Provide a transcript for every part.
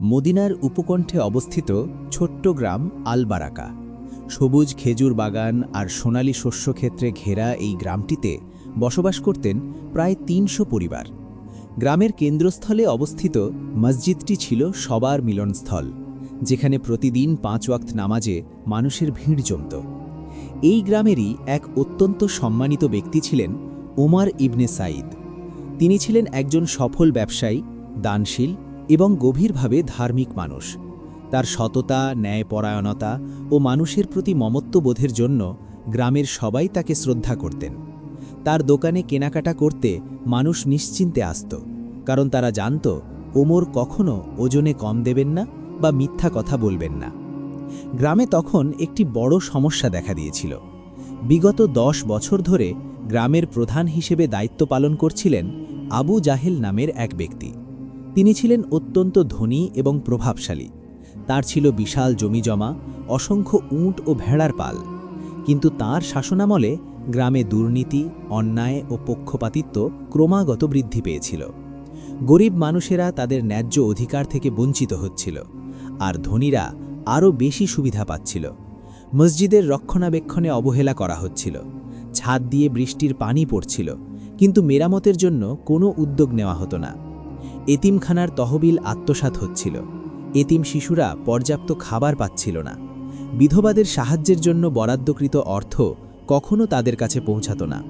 মদিনার উপকণ্ঠে অবস্থিত ছোট্ট গ্রাম আলবারাকা। সবুজ খেজুর বাগান আর সোনালী শস্যক্ষেত্রে ঘেরা এই গ্রামটিতে বসবাস করতেন প্রায় তিনশো পরিবার। গ্রামের কেন্দ্রস্থলে অবস্থিত মসজিদটি ছিল সবার মিলনস্থল, যেখানে প্রতিদিন পাঁচ ওয়াক্ত নামাজে মানুষের ভিড় জমত। এই গ্রামেরই এক অত্যন্ত সম্মানিত ব্যক্তি ছিলেন ওমর ইবনে সাইদ তিনি ছিলেন একজন সফল ব্যবসায়ী, দানশীল এবং গভীরভাবে ধার্মিক মানুষ। তার সততা, ন্যায়পরায়ণতা ও মানুষের প্রতি মমত্ববোধের জন্য গ্রামের সবাই তাকে শ্রদ্ধা করতেন। তার দোকানে কেনাকাটা করতে মানুষ নিশ্চিন্তে আসত, কারণ তারা জানত, ওমর কখনো ওজনে কম দেবেন না বা মিথ্যা কথা বলবেন না। গ্রামে তখন একটি বড় সমস্যা দেখা দিয়েছিল। বিগত দশ বছর ধরে গ্রামের প্রধান হিসেবে দায়িত্ব পালন করছিলেন আবু জাহেল নামের এক ব্যক্তি। তিনি ছিলেন অত্যন্ত ধনী এবং প্রভাবশালী। তার ছিল বিশাল জমিজমা অসংখ্য উঁট ও ভেড়ার পাল। কিন্তু তার শাসনামলে গ্রামে দুর্নীতি, অন্যায় ও পক্ষপাতিত্ব ক্রমাগত বৃদ্ধি পেয়েছিল। গরিব মানুষেরা তাদের ন্যায্য অধিকার থেকে বঞ্চিত হচ্ছিল, আর ধনীরা আরও বেশি সুবিধা পাচ্ছিল। মসজিদের রক্ষণাবেক্ষণে অবহেলা করা হচ্ছিল, ছাদ দিয়ে বৃষ্টির পানি পড়ছিল, কিন্তু মেরামতের জন্য কোনো উদ্যোগ নেওয়া হতো না। এতিমখানার তহবিল আত্মসাৎ হচ্ছিল। এতিম শিশুরা পর্যাপ্ত খাবার পাচ্ছিল না। বিধবাদের সাহায্যের জন্য বরাদ্দকৃত অর্থ কখনো তাদের কাছে পৌঁছাত না।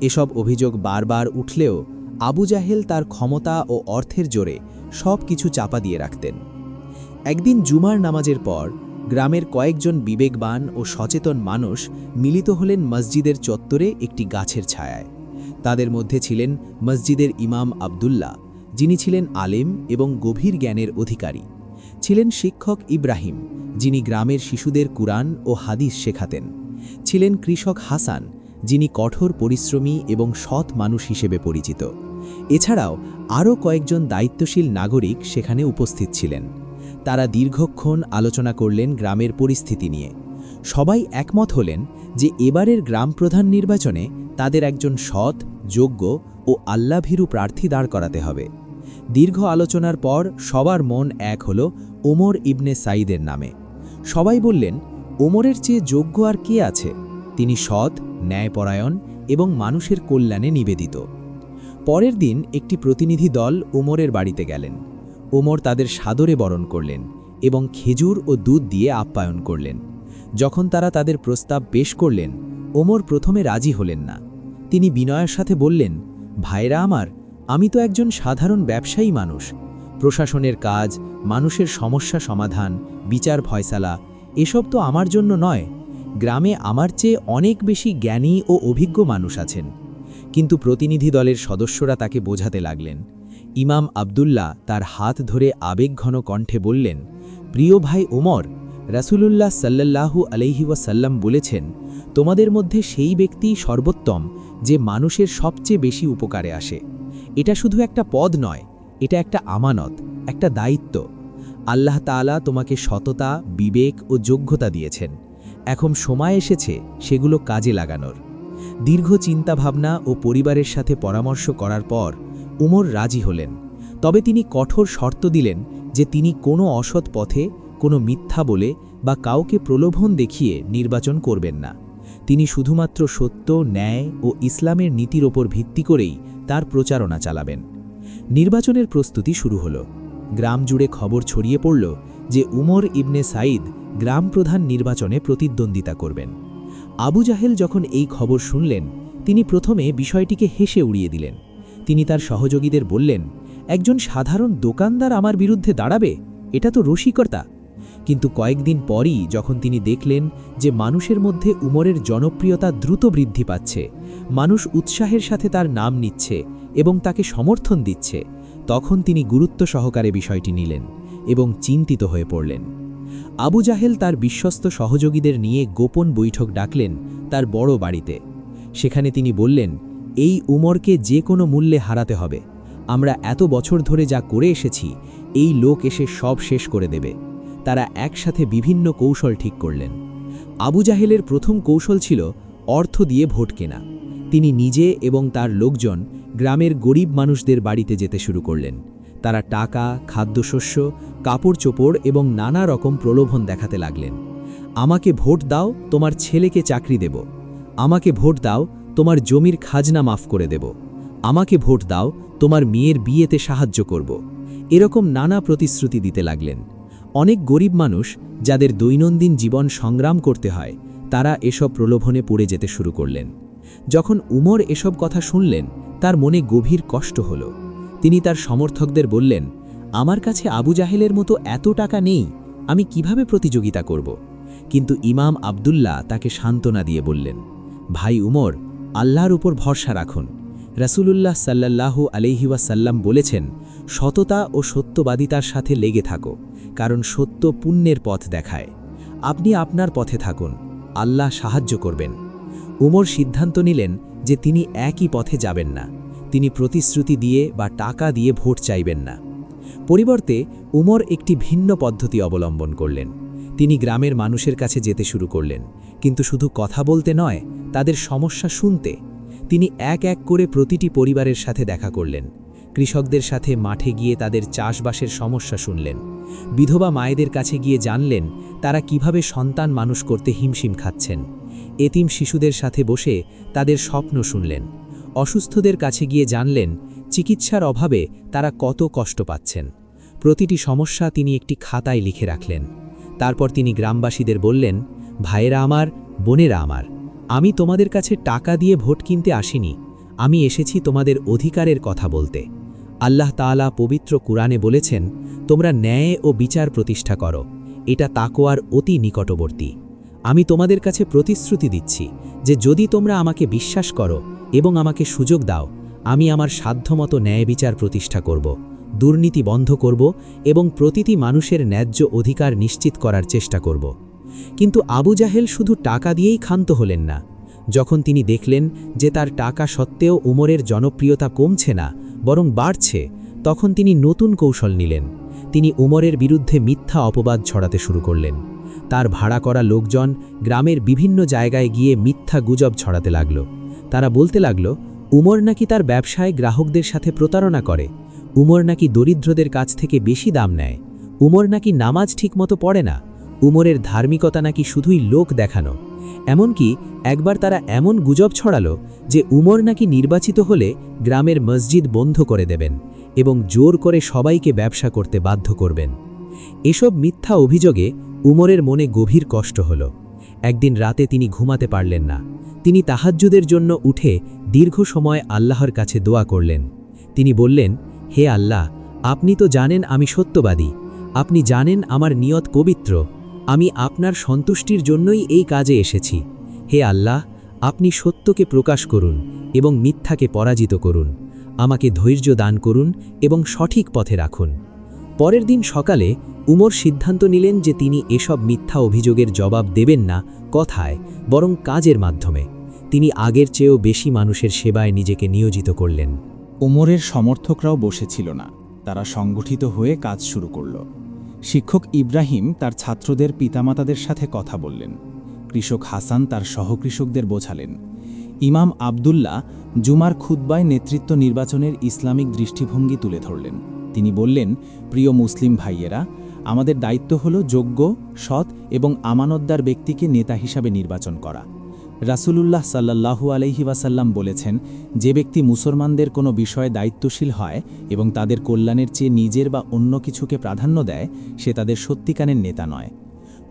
এসব অভিযোগ বারবার উঠলেও আবু জাহেল তার ক্ষমতা ও অর্থের জোরে সব কিছু চাপা দিয়ে রাখতেন। একদিন জুমার নামাজের পর গ্রামের কয়েকজন বিবেকবান ও সচেতন মানুষ মিলিত হলেন মসজিদের চত্বরে একটি গাছের ছায়ায়। তাদের মধ্যে ছিলেন মসজিদের ইমাম আবদুল্লাহ। যিনি ছিলেন আলেম এবং গভীর জ্ঞানের অধিকারী। ছিলেন শিক্ষক ইব্রাহিম, যিনি গ্রামের শিশুদের কুরআন ও হাদিস শেখাতেন। ছিলেন কৃষক হাসান, যিনি কঠোর পরিশ্রমী এবং সৎ মানুষ হিসেবে পরিচিত। এছাড়াও আরও কয়েকজন দায়িত্বশীল নাগরিক সেখানে উপস্থিত ছিলেন। তারা দীর্ঘক্ষণ আলোচনা করলেন গ্রামের পরিস্থিতি নিয়ে। সবাই একমত হলেন যে এবারের গ্রাম প্রধান নির্বাচনে তাদের একজন সৎ, যোগ্য ও আল্লাভীরু প্রার্থী দাঁড় করাতে হবে। দীর্ঘ আলোচনার পর সবার মন এক হল ওমর ইবনে সাইদের নামে। সবাই বললেন, ওমরের চেয়ে যোগ্য আর কে আছে? তিনি সৎ, ন্যায়পরায়ণ এবং মানুষের কল্যাণে নিবেদিত। পরের দিন একটি প্রতিনিধি দল ওমরের বাড়িতে গেলেন। ওমর তাদের সাদরে বরণ করলেন এবং খেজুর ও দুধ দিয়ে আপ্যায়ন করলেন। যখন তারা তাদের প্রস্তাব পেশ করলেন, ওমর প্রথমে রাজি হলেন না। তিনি বিনয়ের সাথে বললেন, ভাইরা আমার আমি তো একজন সাধারণ ব্যবসায়ী মানুষ। প্রশাসনের কাজ, মানুষের সমস্যা সমাধান, বিচার ফয়সালা, এসব তো আমার জন্য নয়। গ্রামে আমার চেয়ে অনেক বেশি জ্ঞানী ও অভিজ্ঞ মানুষ আছেন। কিন্তু প্রতিনিধি দলের সদস্যরা তাকে বোঝাতে লাগলেন। ইমাম আবদুল্লাহ তার হাত ধরে আবেগঘন কণ্ঠে বললেন, প্রিয় ভাই ওমর, রাসূলুল্লাহ সাল্লাল্লাহু আলহি বলেছেন, তোমাদের মধ্যে সেই ব্যক্তি সর্বোত্তম যে মানুষের সবচেয়ে বেশি উপকারে আসে। এটা শুধু একটা পদ নয়, এটা একটা আমানত, একটা দায়িত্ব। আল্লাহ তাআলা তোমাকে সততা, বিবেক ও যোগ্যতা দিয়েছেন। এখন সময় এসেছে সেগুলো কাজে লাগানোর। দীর্ঘ চিন্তাভাবনা ও পরিবারের সাথে পরামর্শ করার পর উমর রাজি হলেন। তবে তিনি কঠোর শর্ত দিলেন যে তিনি কোনো অসৎ পথে, কোনো মিথ্যা বলে বা কাউকে প্রলোভন দেখিয়ে নির্বাচন করবেন না। তিনি শুধুমাত্র সত্য, ন্যায় ও ইসলামের নীতির ওপর ভিত্তি করেই তার প্রচারণা চালাবেন। নির্বাচনের প্রস্তুতি শুরু হল। গ্রাম জুড়ে খবর ছড়িয়ে পড়ল যে উমর ইবনে সাইদ গ্রাম প্রধান নির্বাচনে প্রতিদ্বন্দ্বিতা করবেন। আবু জাহেল যখন এই খবর শুনলেন, তিনি প্রথমে বিষয়টিকে হেসে উড়িয়ে দিলেন। তিনি তার সহযোগীদের বললেন, একজন সাধারণ দোকানদার আমার বিরুদ্ধে দাঁড়াবে? এটা তো রসিকতা। কিন্তু কয়েকদিন পরই যখন তিনি দেখলেন যে মানুষের মধ্যে উমরের জনপ্রিয়তা দ্রুত বৃদ্ধি পাচ্ছে, মানুষ উৎসাহের সাথে তার নাম নিচ্ছে এবং তাকে সমর্থন দিচ্ছে, তখন তিনি গুরুত্ব সহকারে বিষয়টি নিলেন এবং চিন্তিত হয়ে পড়লেন। আবু জাহেল তার বিশ্বস্ত সহযোগীদের নিয়ে গোপন বৈঠক ডাকলেন তার বড় বাড়িতে। সেখানে তিনি বললেন, এই উমরকে যে কোনো মূল্যে হারাতে হবে। আমরা এত বছর ধরে যা করে এসেছি, এই লোক এসে সব শেষ করে দেবে। তারা একসাথে বিভিন্ন কৌশল ঠিক করলেন। আবু জাহেলের প্রথম কৌশল ছিল অর্থ দিয়ে ভোট কেনা। তিনি নিজে এবং তার লোকজন গ্রামের গরিব মানুষদের বাড়িতে যেতে শুরু করলেন। তারা টাকা, খাদ্যশস্য, কাপড় চোপড় এবং নানা রকম প্রলোভন দেখাতে লাগলেন। আমাকে ভোট দাও, তোমার ছেলেকে চাকরি দেব। আমাকে ভোট দাও, তোমার জমির খাজনা মাফ করে দেব। আমাকে ভোট দাও, তোমার মেয়ের বিয়েতে সাহায্য করব। এরকম নানা প্রতিশ্রুতি দিতে লাগলেন। অনেক গরিব মানুষ যাদের দৈনন্দিন জীবন সংগ্রাম করতে হয়, তারা এসব প্রলোভনে পড়ে যেতে শুরু করলেন। যখন উমর এসব কথা শুনলেন, তার মনে গভীর কষ্ট হল। তিনি তার সমর্থকদের বললেন, আমার কাছে আবু জাহেলের মতো এত টাকা নেই, আমি কীভাবে প্রতিযোগিতা করব? কিন্তু ইমাম আবদুল্লাহ তাকে সান্ত্বনা দিয়ে বললেন, ভাই উমর, আল্লাহর উপর ভরসা রাখুন। রাসূলুল্লাহ সাল্লাল্লাহু আলহি ওয়াসাল্লাম বলেছেন সততা ও সত্যবাদিতার সাথে লেগে থাকো, কারণ সত্য পুণ্যের পথ দেখায়। আপনি আপনার পথে থাকুন, আল্লাহ সাহায্য করবেন। উমর সিদ্ধান্ত নিলেন যে তিনি একই পথে যাবেন না, তিনি প্রতিশ্রুতি দিয়ে বা টাকা দিয়ে ভোট চাইবেন না। পরিবর্তে উমর একটি ভিন্ন পদ্ধতি অবলম্বন করলেন। তিনি গ্রামের মানুষের কাছে যেতে শুরু করলেন, কিন্তু শুধু কথা বলতে নয়, তাদের সমস্যা শুনতে। তিনি এক এক করে প্রতিটি পরিবারের সাথে দেখা করলেন। কৃষকদের সাথে মাঠে গিয়ে তাদের চাষবাসের সমস্যা শুনলেন। বিধবা মায়েদের কাছে গিয়ে জানলেন, তারা কীভাবে সন্তান মানুষ করতে হিমশিম খাচ্ছেন। এতিম শিশুদের সাথে বসে তাদের স্বপ্ন শুনলেন। অসুস্থদের কাছে গিয়ে জানলেন, চিকিৎসার অভাবে তারা কত কষ্ট পাচ্ছেন। প্রতিটি সমস্যা তিনি একটি খাতায় লিখে রাখলেন। তারপর তিনি গ্রামবাসীদের বললেন, ভাইয়েরা আমার, বোনেরা আমার, আমি তোমাদের কাছে টাকা দিয়ে ভোট কিনতে আসিনি। আমি এসেছি তোমাদের অধিকারের কথা বলতে। আল্লাহ তাআলা পবিত্র কুরআনে বলেছেন, তোমরা ন্যায় ও বিচার প্রতিষ্ঠা করো। এটা তাকোয়ার অতি নিকটবর্তী। আমি তোমাদের কাছে প্রতিশ্রুতি দিচ্ছি যে যদি তোমরা আমাকে বিশ্বাস করো এবং আমাকে সুযোগ দাও, আমি আমার সাধ্যমতো ন্যায় বিচার প্রতিষ্ঠা করব, দুর্নীতি বন্ধ করব এবং প্রতিটি মানুষের ন্যায্য অধিকার নিশ্চিত করার চেষ্টা করব। কিন্তু আবু জাহেল শুধু টাকা দিয়েই ক্ষান্ত হলেন না। যখন তিনি দেখলেন যে তার টাকা সত্ত্বেও উমরের জনপ্রিয়তা কমছে না বরং বাড়ছে, তখন তিনি নতুন কৌশল নিলেন। তিনি উমরের বিরুদ্ধে মিথ্যা অপবাদ ছড়াতে শুরু করলেন। তার ভাড়া করা লোকজন গ্রামের বিভিন্ন জায়গায় গিয়ে মিথ্যা গুজব ছড়াতে লাগল। তারা বলতে লাগল, উমর নাকি তার ব্যবসায় গ্রাহকদের সাথে প্রতারণা করে? উমর নাকি দরিদ্রদের কাছ থেকে বেশি দাম নেয়? উমর নাকি নামাজ ঠিকমতো পড়ে না? উমরের ধার্মিকতা নাকি শুধুই লোক দেখানো? এমনকি একবার তারা এমন গুজব ছড়ালো যে উমর নাকি নির্বাচিত হলে গ্রামের মসজিদ বন্ধ করে দেবেন এবং জোর করে সবাইকে ব্যবসা করতে বাধ্য করবেন। এসব মিথ্যা অভিযোগে উমরের মনে গভীর কষ্ট হল। একদিন রাতে তিনি ঘুমাতে পারলেন না। তিনি তাহাজ্জুদের জন্য উঠে দীর্ঘ সময় আল্লাহর কাছে দোয়া করলেন। তিনি বললেন, হে আল্লাহ, আপনি তো জানেন আমি সত্যবাদী। আপনি জানেন আমার নিয়ত পবিত্র। আমি আপনার সন্তুষ্টির জন্যই এই কাজে এসেছি। হে আল্লাহ, আপনি সত্যকে প্রকাশ করুন এবং মিথ্যাকে পরাজিত করুন। আমাকে ধৈর্য দান করুন এবং সঠিক পথে রাখুন। পরের দিন সকালে উমর সিদ্ধান্ত নিলেন যে তিনি এসব মিথ্যা অভিযোগের জবাব দেবেন না কথায়, বরং কাজের মাধ্যমে। তিনি আগের চেয়েও বেশি মানুষের সেবায় নিজেকে নিয়োজিত করলেন। ওমরের সমর্থকরাও বসেছিল না। তারা সংগঠিত হয়ে কাজ শুরু করল। শিক্ষক ইব্রাহিম তার ছাত্রদের পিতামাতাদের সাথে কথা বললেন। কৃষক হাসান তার সহকৃষকদের বোঝালেন, ইমাম আবদুল্লাহ জুমার খুদ্বায় নেতৃত্ব নির্বাচনের ইসলামিক দৃষ্টিভঙ্গি তুলে ধরলেন। তিনি বললেন, প্রিয় মুসলিম ভাইয়েরা, আমাদের দায়িত্ব হল যোগ্য, সৎ এবং আমানতদার ব্যক্তিকে নেতা হিসাবে নির্বাচন করা। রাসূলুল্লাহ সাল্লাল্লাহু আলাইহি ওয়াসাল্লাম বলেছেন, যে ব্যক্তি মুসলমানদের কোনো বিষয়ে দায়িত্বশীল হয় এবং তাদের কল্যাণের চেয়ে নিজের বা অন্য কিছুকে প্রাধান্য দেয়, সে তাদের সত্যিকারের নেতা নয়।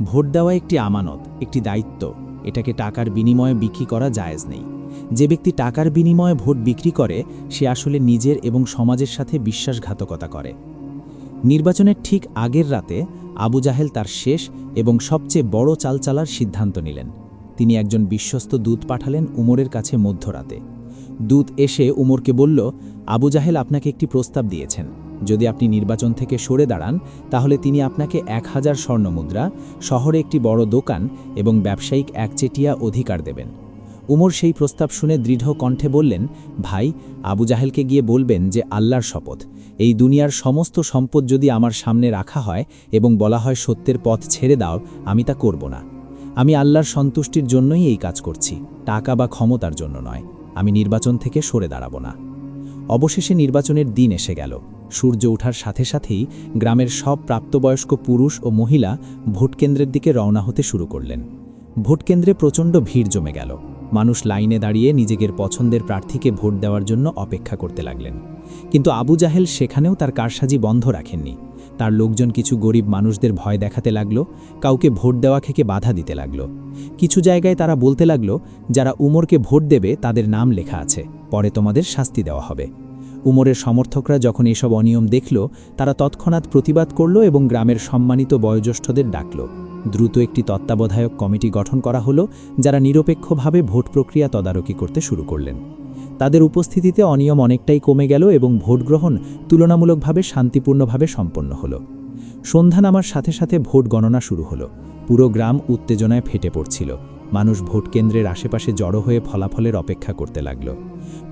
ভোট দেওয়া একটি আমানত, একটি দায়িত্ব, এটাকে টাকার বিনিময়ে বিক্রি করা জায়েজ নেই। যে ব্যক্তি টাকার বিনিময়ে ভোট বিক্রি করে, সে আসলে নিজের এবং সমাজের সাথে বিশ্বাসঘাতকতা করে। নির্বাচনের ঠিক আগের রাতে আবু জাহেল তার শেষ এবং সবচেয়ে বড় চালচালার সিদ্ধান্ত নিলেন। তিনি একজন বিশ্বস্ত দূত পাঠালেন উমরের কাছে মধ্যরাতে। দূত এসে উমরকে বলল, আবু জাহেল আপনাকে একটি প্রস্তাব দিয়েছেন। যদি আপনি নির্বাচন থেকে সরে দাঁড়ান, তাহলে তিনি আপনাকে এক হাজার স্বর্ণমুদ্রা শহরে একটি বড় দোকান এবং ব্যবসায়িক একচেটিয়া অধিকার দেবেন। উমর সেই প্রস্তাব শুনে দৃঢ় কণ্ঠে বললেন, ভাই, আবু জাহেলকে গিয়ে বলবেন যে আল্লাহর শপথ। এই দুনিয়ার সমস্ত সম্পদ যদি আমার সামনে রাখা হয় এবং বলা হয় সত্যের পথ ছেড়ে দাও, আমি তা করব না। আমি আল্লাহর সন্তুষ্টির জন্যই এই কাজ করছি, টাকা বা ক্ষমতার জন্য নয়, আমি নির্বাচন থেকে সরে দাঁড়াবো না। অবশেষে নির্বাচনের দিন এসে গেল, সূর্য ওঠার সাথে সাথেই গ্রামের সব প্রাপ্তবয়স্ক পুরুষ ও মহিলা ভোটকেন্দ্রের দিকে রওনা হতে শুরু করলেন। ভোটকেন্দ্রে প্রচণ্ড ভিড় জমে গেল, মানুষ লাইনে দাঁড়িয়ে নিজেদের পছন্দের প্রার্থীকে ভোট দেওয়ার জন্য অপেক্ষা করতে লাগলেন। কিন্তু আবু জাহেল সেখানেও তার কারসাজি বন্ধ রাখেননি। তার লোকজন কিছু গরিব মানুষদের ভয় দেখাতে লাগল, কাউকে ভোট দেওয়া থেকে বাধা দিতে লাগল। কিছু জায়গায় তারা বলতে লাগল, যারা উমরকে ভোট দেবে তাদের নাম লেখা আছে, পরে তোমাদের শাস্তি দেওয়া হবে। উমরের সমর্থকরা যখন এসব অনিয়ম দেখল, তারা তৎক্ষণাৎ প্রতিবাদ করল এবং গ্রামের সম্মানিত বয়োজ্যেষ্ঠদের ডাকল। দ্রুত একটি তত্ত্বাবধায়ক কমিটি গঠন করা হলো, যারা নিরপেক্ষভাবে ভোট প্রক্রিয়া তদারকি করতে শুরু করলেন। তাদের উপস্থিতিতে অনিয়ম অনেকটাই কমে গেল এবং ভোট গ্রহণ তুলনামূলকভাবে শান্তিপূর্ণভাবে সম্পন্ন হলো। সন্ধ্যা নামার সাথে সাথে ভোট গণনা শুরু হলো। পুরো গ্রাম উত্তেজনায় ফেটে পড়ছিল। মানুষ ভোট কেন্দ্রের আশেপাশে জড়ো হয়ে ফলাফলের অপেক্ষা করতে লাগল।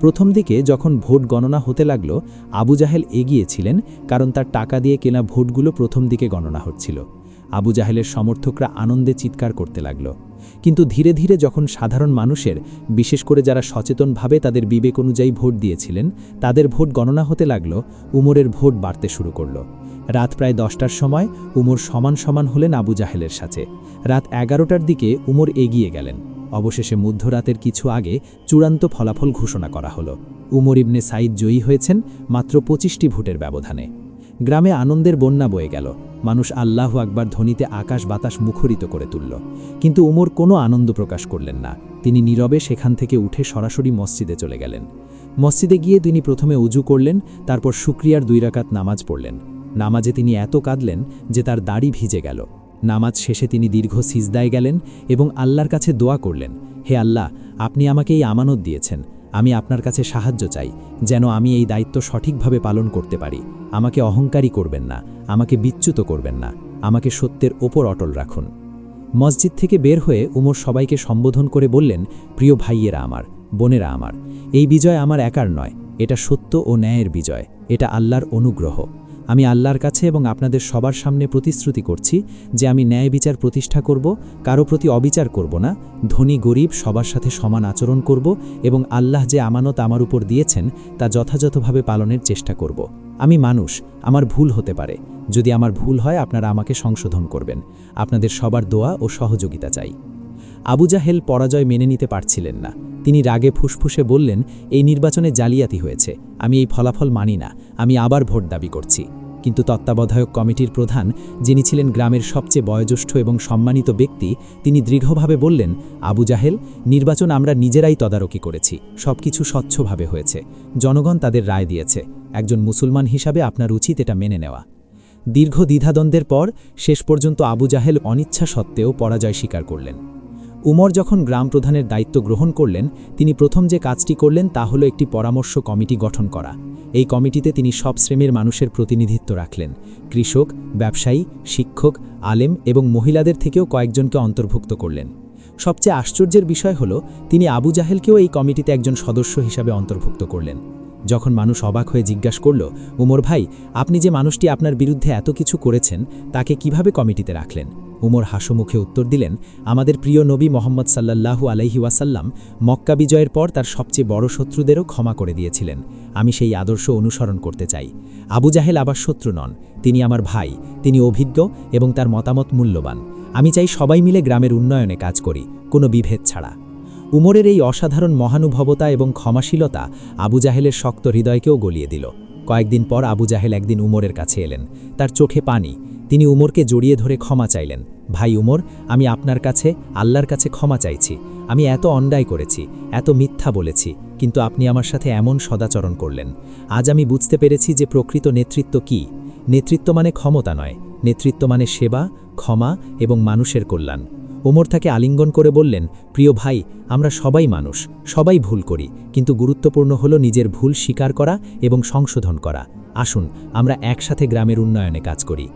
প্রথম দিকে যখন ভোট গণনা হতে লাগল, আবু জাহেল এগিয়েছিলেন কারণ তার টাকা দিয়ে কেনা ভোটগুলো প্রথম দিকে গণনা হচ্ছিল। আবু জাহেলের সমর্থকরা আনন্দে চিৎকার করতে লাগল। কিন্তু ধীরে ধীরে যখন সাধারণ মানুষের, বিশেষ করে যারা সচেতনভাবে তাদের বিবেক অনুযায়ী ভোট দিয়েছিলেন, তাদের ভোট গণনা হতে লাগল, উমরের ভোট বাড়তে শুরু করল। রাত প্রায় দশটার সময় উমর সমান সমান হলেন আবু জাহেলের সাথে। রাত এগারোটার দিকে উমর এগিয়ে গেলেন। অবশেষে মধ্যরাতের কিছু আগে চূড়ান্ত ফলাফল ঘোষণা করা হলো। উমর ইবনে সাইদ জয়ী হয়েছেন মাত্র পঁচিশটি ভোটের ব্যবধানে। গ্রামে আনন্দের বন্যা বয়ে গেল। মানুষ আল্লাহ আকবার ধ্বনিতে আকাশ বাতাস মুখরিত করে তুলল। কিন্তু উমর কোনো আনন্দ প্রকাশ করলেন না। তিনি নীরবে সেখান থেকে উঠে সরাসরি মসজিদে চলে গেলেন। মসজিদে গিয়ে তিনি প্রথমে উজু করলেন, তারপর শুক্রিয়ার দুই রাকাত নামাজ পড়লেন। নামাজে তিনি এত কাঁদলেন যে তার দাড়ি ভিজে গেল। নামাজ শেষে তিনি দীর্ঘ সিজদায় গেলেন এবং আল্লাহর কাছে দোয়া করলেন, হে আল্লাহ, আপনি আমাকে এই আমানত দিয়েছেন। আমি আপনার কাছে সাহায্য চাই, যেন আমি এই দায়িত্ব সঠিকভাবে পালন করতে পারি। আমাকে অহংকারী করবেন না, আমাকে বিচ্যুত করবেন না, আমাকে সত্যের ওপর অটল রাখুন। মসজিদ থেকে বের হয়ে উমর সবাইকে সম্বোধন করে বললেন, প্রিয় ভাইয়েরা আমার, বোনেরা আমার, এই বিজয় আমার একার নয়, এটা সত্য ও ন্যায়ের বিজয়, এটা আল্লাহর অনুগ্রহ। আমি আল্লাহর কাছে এবং আপনাদের সবার সামনে প্রতিশ্রুতি করছি যে আমি ন্যায় বিচার প্রতিষ্ঠা করব, কারও প্রতি অবিচার করব না, ধনী গরিব সবার সাথে সমান আচরণ করব এবং আল্লাহ যে আমানত আমার উপর দিয়েছেন তা যথাযথভাবে পালনের চেষ্টা করব। আমি মানুষ, আমার ভুল হতে পারে। যদি আমার ভুল হয়, আপনারা আমাকে সংশোধন করবেন। আপনাদের সবার দোয়া ও সহযোগিতা চাই। আবু জাহেল পরাজয় মেনে নিতে পারছিলেন না। তিনি রাগে ফুসফুসে বললেন, এই নির্বাচনে জালিয়াতি হয়েছে। আমি এই ফলাফল মানি না। আমি আবার ভোট দাবি করছি। কিন্তু তত্ত্বাবধায়ক কমিটির প্রধান, যিনি ছিলেন গ্রামের সবচেয়ে বয়োজ্যেষ্ঠ এবং সম্মানিত ব্যক্তি, তিনি দৃঢ়ভাবে বললেন, আবু জাহেল, নির্বাচন আমরা নিজেরাই তদারকি করেছি, সবকিছু স্বচ্ছভাবে হয়েছে, জনগণ তাদের রায় দিয়েছে, একজন মুসলমান হিসাবে আপনার উচিত এটা মেনে নেওয়া। দীর্ঘ দ্বিধাদ্বন্দ্বের পর, শেষ পর্যন্ত আবু জাহেল অনিচ্ছা সত্ত্বেও পরাজয় স্বীকার করলেন। উমর যখন গ্রাম প্রধানের দায়িত্ব গ্রহণ করলেন, তিনি প্রথম যে কাজটি করলেন তা হলো একটি পরামর্শ কমিটি গঠন করা। এই কমিটিতে তিনি সব শ্রেণির মানুষের প্রতিনিধিত্ব রাখলেন। কৃষক, ব্যবসায়ী, শিক্ষক, আলেম এবং মহিলাদের থেকেও কয়েকজনকে অন্তর্ভুক্ত করলেন। সবচেয়ে আশ্চর্যের বিষয় হল, তিনি আবু জাহেলকেও এই কমিটিতে একজন সদস্য হিসাবে অন্তর্ভুক্ত করলেন। যখন মানুষ অবাক হয়ে জিজ্ঞাস করল উমর ভাই, আপনি যে মানুষটি আপনার বিরুদ্ধে এত কিছু করেছেন, তাকে কীভাবে কমিটিতে রাখলেন? উমর হাসুমুখে উত্তর দিলেন, আমাদের প্রিয় নবী মোহাম্মদ সাল্লাল্লাহু আলাইহি ওয়াসাল্লাম মক্কা বিজয়ের পর তার সবচেয়ে বড় শত্রুদেরও ক্ষমা করে দিয়েছিলেন। আমি সেই আদর্শ অনুসরণ করতে চাই। আবু জাহেল আবার শত্রু নন। তিনি আমার ভাই, তিনি অভিজ্ঞ এবং তার মতামত মূল্যবান। আমি চাই সবাই মিলে গ্রামের উন্নয়নে কাজ করি, কোনো বিভেদ ছাড়া। উমরের এই অসাধারণ মহানুভবতা এবং ক্ষমাশীলতা আবু জাহেলের শক্ত হৃদয়কেও গলিয়ে দিল। কয়েকদিন পর আবু জাহেল একদিন উমরের কাছে এলেন। তার চোখে পানি তিনি উমরকে জড়িয়ে ধরে ক্ষমা চাইলেন, ভাই উমর, আমি আপনার কাছে, আল্লাহর কাছে ক্ষমা চাইছি। আমি এত অন্যায় করেছি, এত মিথ্যা বলেছি, কিন্তু আপনি আমার সাথে এমন সদাচরণ করলেন। আজ আমি বুঝতে পেরেছি যে প্রকৃত নেতৃত্ব কি। নেতৃত্ব মানে ক্ষমতা নয়, নেতৃত্ব মানে সেবা, ক্ষমা এবং মানুষের কল্যাণ। ওমর তাকে আলিঙ্গন করে বললেন, প্রিয় ভাই, আমরা সবাই মানুষ, সবাই ভুল করি, কিন্তু গুরুত্বপূর্ণ হলো নিজের ভুল স্বীকার করা এবং সংশোধন করা। আসুন, আমরা একসাথে গ্রামের উন্নয়নে কাজ করি।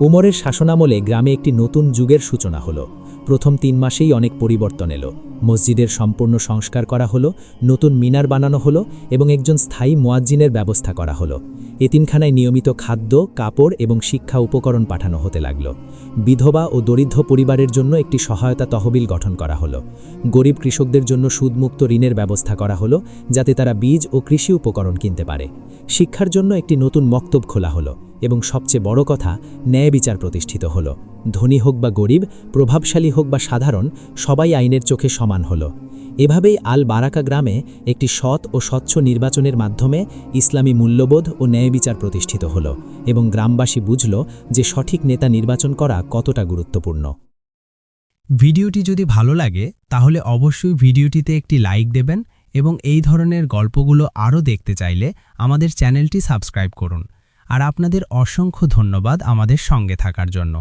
উমরের শাসনামলে গ্রামে একটি নতুন যুগের সূচনা হলো। প্রথম তিন মাসেই অনেক পরিবর্তন এলো। মসজিদের সম্পূর্ণ সংস্কার করা হলো, নতুন মিনার বানানো হলো এবং একজন স্থায়ী মোয়াজ্জিনের ব্যবস্থা করা হলো। এতিমখানায় নিয়মিত খাদ্য, কাপড় এবং শিক্ষা উপকরণ পাঠানো হতে লাগল। বিধবা ও দরিদ্র পরিবারের জন্য একটি সহায়তা তহবিল গঠন করা হলো। গরিব কৃষকদের জন্য সুদমুক্ত ঋণের ব্যবস্থা করা হলো, যাতে তারা বীজ ও কৃষি উপকরণ কিনতে পারে। শিক্ষার জন্য একটি নতুন মক্তব খোলা হলো। এবং সবচেয়ে বড় কথা, ন্যায় বিচার প্রতিষ্ঠিত হল। ধনী হোক বা গরিব, প্রভাবশালী হোক বা সাধারণ, সবাই আইনের চোখে সমান হল। এভাবেই আল বারাকা গ্রামে একটি সৎ ও স্বচ্ছ নির্বাচনের মাধ্যমে ইসলামী মূল্যবোধ ও ন্যায় বিচার প্রতিষ্ঠিত হল এবং গ্রামবাসী বুঝল যে সঠিক নেতা নির্বাচন করা কতটা গুরুত্বপূর্ণ। ভিডিওটি যদি ভালো লাগে, তাহলে অবশ্যই ভিডিওটিতে একটি লাইক দেবেন এবং এই ধরনের গল্পগুলো আরও দেখতে চাইলে আমাদের চ্যানেলটি সাবস্ক্রাইব করুন। আর আপনাদের অসংখ্য ধন্যবাদ আমাদের সঙ্গে থাকার জন্য।